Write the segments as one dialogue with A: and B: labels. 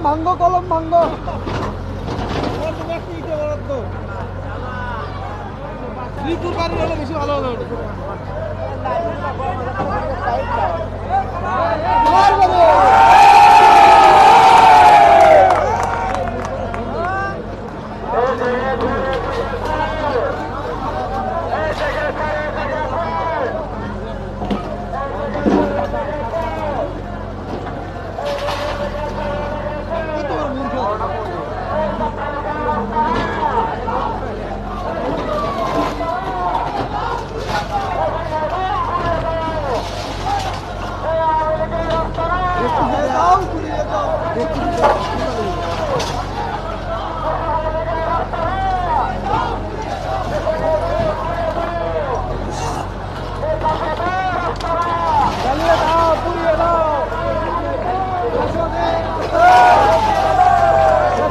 A: ভাঙ্গ কলম ভাঙ্গ রিপুর বাড়ি হলে বেশি ভালো হলো জ্বালিয়ে দাও পুড়িয়ে দাও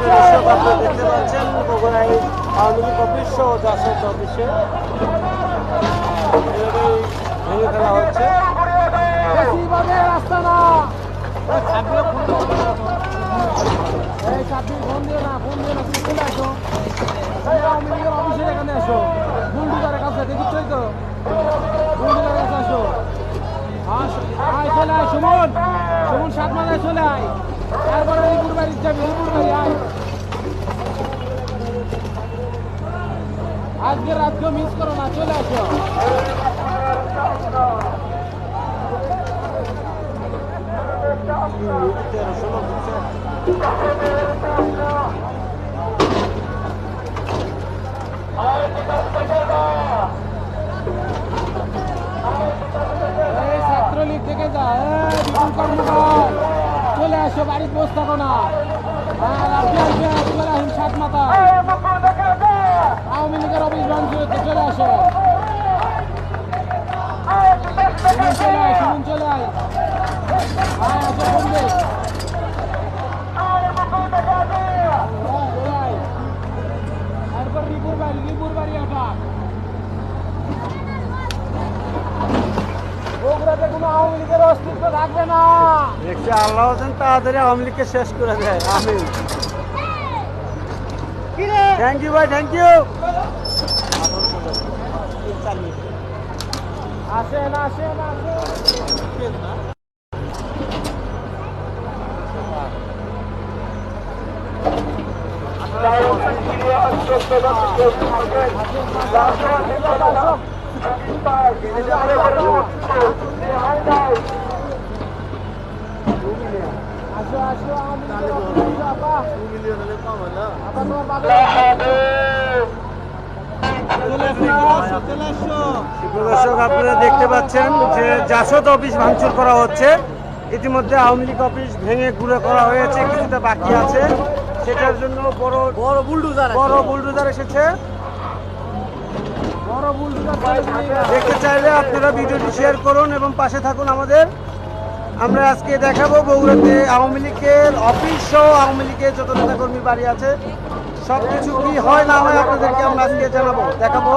B: দর্শক আপনারা দেখতে পাচ্ছেন বগুড়ায় আওয়ামী লীগ অফিস সহ জাসদ অফিসে এভাবেই ভেঙে ফেলা হচ্ছে
A: সুমন সুমন সাত মাথায় চলে আয় তারপরে রিপুর বাড়ি যাবি রিপুর বাড়ি আয় আজকে রাতকেও মিস করো না চলে আসো। ছাত্রলীগ থেকে যা কর্মকার চলে আসো বাড়ির বসে থাকো না হ্যাঁ রাখি আসবে সাত মাথা অস্তিত্ব থাকবে না।
B: দেখছি আল্লাহ যেন তাড়াতাড়ি আওয়ামী লীগকে শেষ করে দেয়। আমি থ্যাংক ইউ ভাই থ্যাংক ইউ
A: আসেন আসেন আসেন আসো আসো আওয়ামী লীগের অফিসে আপা আপা তোমার বাবা
B: আপনারা দেখতে পাচ্ছেন যে জাসদ অফিস ভাঙচুর করা হচ্ছে। ইতিমধ্যে আওয়ামী লীগ অফিস ভেঙে গুঁড়ো করা হয়েছে, কিছুটা বাকি আছে। সেটার জন্য বড় বড় বুলডোজার বড় বুলডোজার এসেছে। দেখতে চাইলে আপনারা ভিডিওটি শেয়ার করুন এবং পাশে থাকুন আমাদের। আমরা আজকে দেখাবো বগুড়াতে আওয়ামী লীগের অফিস সহ আওয়ামী লীগের যত নেতাকর্মী বাড়ি আছে সব কিছু কি হয় না হয় আপনাদেরকে আমরা আজকে জানাব দেখাবো।